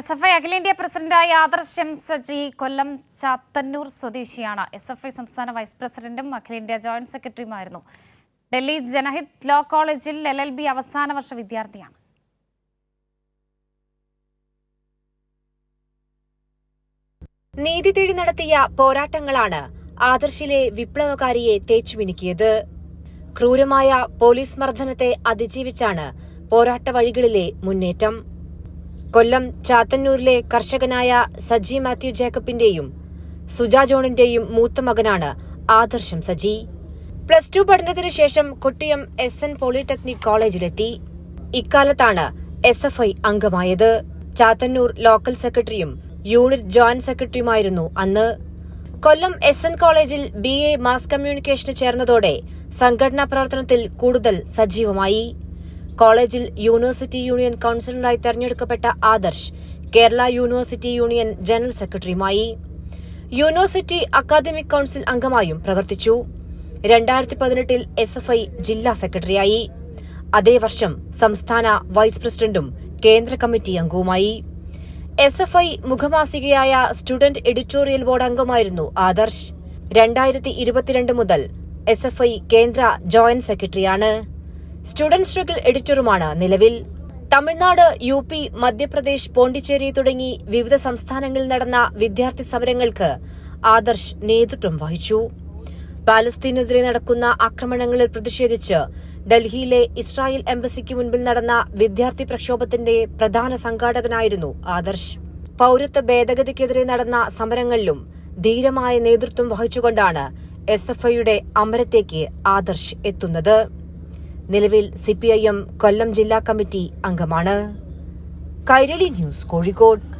S F I അഖിലേന്ത്യാ പ്രസിഡന്റായ Adarsh M Saji Kollam Chathannoor സ്വദേശിയാണ്. എസ് എഫ് ഐ സംസ്ഥാന വൈസ് പ്രസിഡന്റും അഖിലേന്ത്യാ ജോയിന്റ് സെക്രട്ടറിയുമായിരുന്നു. ഡൽഹി ജനഹിത് ലോ കോളേജിൽ എൽ എൽ ബി അവസാന വർഷ വിദ്യാർത്ഥിയാണ്. നീതി തേടി നടത്തിയ പോരാട്ടങ്ങളാണ് ആദർശിലെ വിപ്ലവകാരിയെ തേച്ചുമിനുക്കിയത് ക്രൂരമായ പോലീസ് മർദ്ദനത്തെ അതിജീവിച്ചാണ് പോരാട്ട വഴികളിലെ മുന്നേറ്റം. കൊല്ലം ചാത്തന്നൂരിലെ കർഷകനായ സജി മാത്യു ജേക്കബിന്റെയും സുജാ ജോണിന്റെയും മൂത്ത മകനാണ് ആദർശം സജി. പ്ലസ് ടു പഠനത്തിന് ശേഷം കൊട്ടിയം എസ് എൻ പോളിടെക്നിക് കോളേജിലെത്തി. ഇക്കാലത്താണ് എസ് എഫ് ഐ അംഗമായത്. ചാത്തന്നൂർ ലോക്കൽ സെക്രട്ടറിയും യൂണിറ്റ് ജോയിന്റ് സെക്രട്ടറിയുമായിരുന്നു അന്ന്. കൊല്ലം എസ് എൻ കോളേജിൽ ബി എ മാസ് കമ്മ്യൂണിക്കേഷന് ചേർന്നതോടെ സംഘടനാ പ്രവർത്തനത്തിൽ കൂടുതൽ സജീവമായി. കോളേജിൽ യൂണിവേഴ്സിറ്റി യൂണിയൻ കൌൺസിലറായി തെരഞ്ഞെടുക്കപ്പെട്ട Adarsh Kerala university union general സെക്രട്ടറിയുമായി. University academic council അംഗമായും പ്രവർത്തിച്ചു. രണ്ടായിരത്തി പതിനെട്ടിൽ എസ് എഫ് ഐ ജില്ലാ സെക്രട്ടറിയായി. അതേ വർഷം സംസ്ഥാന വൈസ് പ്രസിഡന്റും കേന്ദ്ര കമ്മിറ്റി അംഗവുമായി. എസ് എഫ് ഐ മുഖമാസികയായ സ്റ്റുഡന്റ് എഡിറ്റോറിയൽ ബോർഡ് അംഗമായിരുന്നു ആദർശ്. രണ്ടായിരത്തി ഇരുപത്തിരണ്ട് മുതൽ എസ് എഫ് ഐ കേന്ദ്ര ജോയിന്റ് സെക്രട്ടറിയാണ്. സ്റ്റുഡന്റ് സ്ട്രഗിൾ എഡിറ്ററുമാണ് നിലവിൽ. തമിഴ്നാട് യു പി മധ്യപ്രദേശ് പോണ്ടിച്ചേരി തുടങ്ങി വിവിധ സംസ്ഥാനങ്ങളിൽ നടന്ന വിദ്യാർത്ഥി സമരങ്ങൾക്ക് ആദർശ് നേതൃത്വം വഹിച്ചു. പാലസ്തീനെതിരെ നടക്കുന്ന ആക്രമണങ്ങളിൽ പ്രതിഷേധിച്ച് ഡൽഹിയിലെ ഇസ്രായേൽ എംബസിക്ക് മുൻപിൽ നടന്ന വിദ്യാർത്ഥി പ്രക്ഷോഭത്തിന്റെ പ്രധാന സംഘാടകനായിരുന്നു ആദർശ്. പൌരത്വ ഭേദഗതിക്കെതിരെ നടന്ന സമരങ്ങളിലും ധീരമായ നേതൃത്വം വഹിച്ചുകൊണ്ടാണ് എസ് എഫ് ഐയുടെ അമരത്തേക്ക് ആദർശ് എത്തുന്നത്. നിലവിൽ സിപിഐഎം കൊല്ലം ജില്ലാ കമ്മിറ്റി അംഗമാണ്. കൈരളി ന്യൂസ് കോഴിക്കോട്.